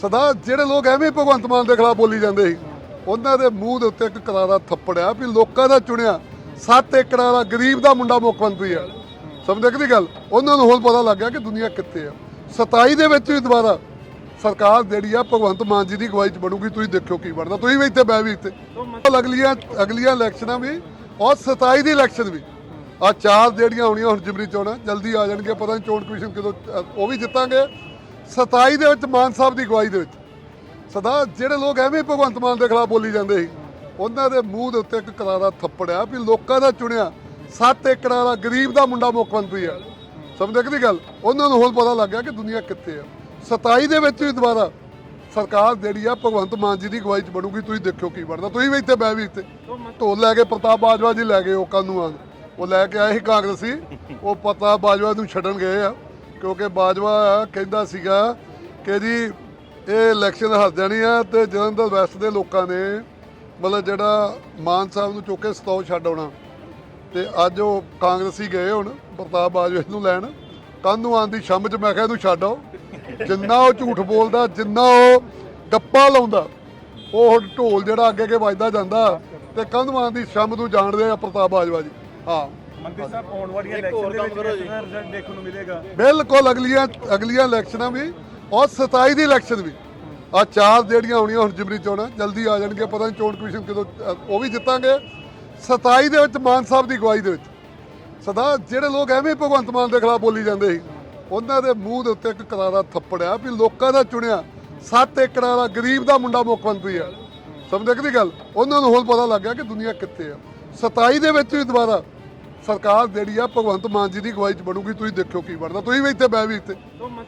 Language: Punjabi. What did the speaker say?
ਸਦਾ ਜਿਹੜੇ ਲੋਕ ਐਵੇਂ ਭਗਵੰਤ ਮਾਨ ਦੇ ਖਿਲਾਫ ਬੋਲੀ ਜਾਂਦੇ ਸੀ, ਉਹਨਾਂ ਦੇ ਮੂੰਹ ਦੇ ਉੱਤੇ ਇੱਕ ਕਰਾਰਾ ਥੱਪੜਿਆ ਵੀ ਲੋਕਾਂ ਦਾ ਚੁਣਿਆ 7 ਏਕੜਾਂ ਵਾਲਾ ਗਰੀਬ ਦਾ ਮੁੰਡਾ ਮੁੱਖ ਮੰਤਰੀ ਆ। ਸਮਝਦੇ ਕਿ ਗੱਲ? ਉਹਨਾਂ ਨੂੰ ਹੁਣ ਪਤਾ ਲੱਗ ਗਿਆ ਕਿ ਦੁਨੀਆ ਕਿੱਥੇ ਆ। 27 ਦੇ ਵਿੱਚ ਵੀ ਦੁਬਾਰਾ ਸਰਕਾਰ ਜਿਹੜੀ ਆ ਭਗਵੰਤ ਮਾਨ ਜੀ ਦੀ ਅਗਵਾਈ ਚ ਬਣੂਗੀ, ਤੁਸੀਂ ਦੇਖਿਓ ਕੀ ਬਣਦਾ। ਤੁਸੀਂ ਵੀ ਇੱਥੇ, ਮੈਂ ਵੀ ਇੱਥੇ। ਅਗਲੀਆਂ ਅਗਲੀਆਂ ਇਲੈਕਸ਼ਨਾਂ ਵੀ, ਔਰ 27 ਦੀ ਇਲੈਕਸ਼ਨ ਵੀ। ਆ ਚਾਰ ਜਿਹੜੀਆਂ ਹੋਣੀਆਂ ਹੁਣ ਜਿਮਰੀ ਚੋਣਾਂ, ਜਲਦੀ ਆ ਜਾਣਗੇ ਪਤਾ ਨਹੀਂ ਚੋਣ ਕਮਿਸ਼ਨ ਕਦੋਂ ਉਹ ਵੀ ਜਿੱਤਾਂਗੇ 27 ਦੇ ਵਿੱਚ ਮਾਨ ਸਾਹਿਬ ਦੀ ਅਗਵਾਈ ਦੇ ਵਿੱਚ। ਸਦਾ ਜਿਹੜੇ ਲੋਕ ਐਵੇਂ ਭਗਵੰਤ ਮਾਨ ਦੇ ਖਿਲਾਫ ਬੋਲੀ ਜਾਂਦੇ ਸੀ, ਉਹਨਾਂ ਦੇ ਮੂੰਹ ਦੇ ਉੱਤੇ ਇੱਕ ਕਰਾਰਾ ਥੱਪੜਿਆ ਵੀ ਲੋਕਾਂ ਦਾ ਚੁਣਿਆ 7 ਏਕੜ ਦਾ ਗਰੀਬ ਦਾ ਮੁੰਡਾ ਮੁੱਖ ਮੰਤਰੀ ਆ। ਸਮਝਦੇ ਕਿ ਨਹੀਂ ਗੱਲ? ਉਹਨਾਂ ਨੂੰ ਹੁਣ ਪਤਾ ਲੱਗ ਗਿਆ ਕਿ ਦੁਨੀਆ ਕਿੱਥੇ ਆ। 27 ਦੇ ਵਿੱਚ ਵੀ ਦੁਬਾਰਾ ਸਰਕਾਰ ਜਿਹੜੀ ਆ, ਭਗਵੰਤ ਮਾਨ ਜੀ ਦੀ ਅਗਵਾਈ ਚ ਬਣੂਗੀ, ਤੁਸੀਂ ਦੇਖਿਓ ਕੀ ਬਣਦਾ। ਤੁਸੀਂ ਵੀ ਇੱਥੇ, ਮੈਂ ਵੀ ਇੱਥੇ। ਢੋਲ ਲੈ ਕੇ ਪ੍ਰਤਾਪ ਬਾਜਵਾ ਜੀ ਲੈ ਗਏ, ਉਹ ਕੱਲ ਆ ਉਹ ਲੈ ਕੇ ਆਏ ਸੀ ਕਾਂਗਰਸੀ, ਉਹ ਪ੍ਰਤਾਪ ਬਾਜਵਾ ਨੂੰ ਛੱਡਣ ਗਏ ਆ। ਕਿਉਂਕਿ ਬਾਜਵਾ ਕਹਿੰਦਾ ਸੀਗਾ ਕਿ ਜੀ, ਇਹ ਇਲੈਕਸ਼ਨ ਹੱਸ ਜਾਣੀ ਆ ਤੇ ਜਲੰਧਰ ਵੈਸਟ ਦੇ ਲੋਕਾਂ ਨੇ ਮਤਲਬ ਜਿਹੜਾ ਮਾਨ ਸਾਹਿਬ ਨੂੰ ਚੁੱਕ ਕੇ ਸਤੌ ਛੱਡ ਆਉਣਾ। ਤੇ ਅੱਜ ਉਹ ਕਾਂਗਰਸੀ ਗਏ ਹੁਣ, ਪ੍ਰਤਾਪ ਬਾਜਵਾ ਨੂੰ ਲੈਣ। ਕੱਲ ਨੂੰ ਆਂਦੀ ਸ਼ੰਮ ਚ ਮੈਂ ਕਿਹਾ ਇਹਨੂੰ ਛੱਡ ਆਓ। ਜਿੰਨਾ ਉਹ ਝੂਠ ਬੋਲਦਾ, ਜਿੰਨਾ ਉਹ ਗੱਪਾ ਲਾਉਂਦਾ, ਉਹ ਢੋਲ ਜਿਹੜਾ ਅੱਗੇ ਅੱਗੇ ਵੱਜਦਾ ਜਾਂਦਾ। ਤੇ ਕੱਲ ਨੂੰ ਆਂਦੀ ਸ਼ੰਮ ਨੂੰ ਜਾਣਦੇ ਆ ਪ੍ਰਤਾਪ ਬਾਜਵਾ ਜੀ। ਹਾਂ। ਮੰਤਰੀ ਸਾਹਿਬ ਆਉਣ ਵਾਲੀਆਂ ਇਲੈਕਸ਼ਨ ਦੇ ਵਿੱਚ ਕਿਹੜਾ ਰਿਜ਼ਲਟ ਦੇਖਣ ਨੂੰ ਮਿਲੇਗਾ। ਬਿਲਕੁਲ ਅਗਲੀਆਂ ਅਗਲੀਆਂ ਇਲੈਕਸ਼ਨਾਂ ਵੀ ਔਰ 27 ਦੀ ਇਲੈਕਸ਼ਨ ਵੀ। ਆ ਚਾਰ ਜਿਹੜੀਆਂ ਹੋਣੀਆਂ ਹੁਣ ਜਿਮਰੀ ਚੋਣਾਂ ਜਲਦੀ ਆ ਜਾਣਗੀਆਂ ਪਤਾ ਨਹੀਂ ਚੋਣ ਕਮਿਸ਼ਨ ਕਦੋਂ ਉਹ ਵੀ ਜਿੱਤਾਂਗੇ। 27 ਦੇ ਵਿੱਚ ਮਾਨ ਸਾਹਿਬ ਦੀ ਅਗਵਾਈ ਦੇ ਵਿੱਚ। ਸਦਾ ਜਿਹੜੇ ਲੋਕ ਐਵੇਂ ਭਗਵੰਤ ਮਾਨ ਦੇ ਖਿਲਾਫ ਬੋਲੀ ਜਾਂਦੇ ਸੀ ਉਹਨਾਂ ਦੇ ਮੂੰਹ ਦੇ ਉੱਤੇ ਇੱਕ ਕਰਾਰਾ ਥੱਪੜਿਆ ਵੀ ਲੋਕਾਂ ਦਾ ਚੁਣਿਆ। 7 ਏਕੜ ਵਾਲਾ ਗਰੀਬ ਦਾ ਮੁੰਡਾ ਮੁੱਖ ਮੰਤਰੀ ਆ। ਸਮਝਦੇ ਕਿ ਗੱਲ? ਉਹਨਾਂ ਨੂੰ ਹੁਣ ਪਤਾ ਲੱਗ ਗਿਆ ਕਿ ਦੁਨੀਆ ਕਿੱਥੇ ਆ। 27 ਦੇ ਵਿੱਚ ਵੀ ਦੁਬਾਰਾ ਸਰਕਾਰ ਜਿਹੜੀ ਆ ਭਗਵੰਤ ਮਾਨ ਜੀ ਦੀ ਅਗਵਾਈ ਚ ਬਣੂਗੀ, ਤੁਸੀਂ ਦੇਖਿਓ ਕੀ ਬਣਦਾ। ਤੁਸੀਂ ਵੀ ਇੱਥੇ ਮੈਂ ਵੀ ਇੱਥੇ।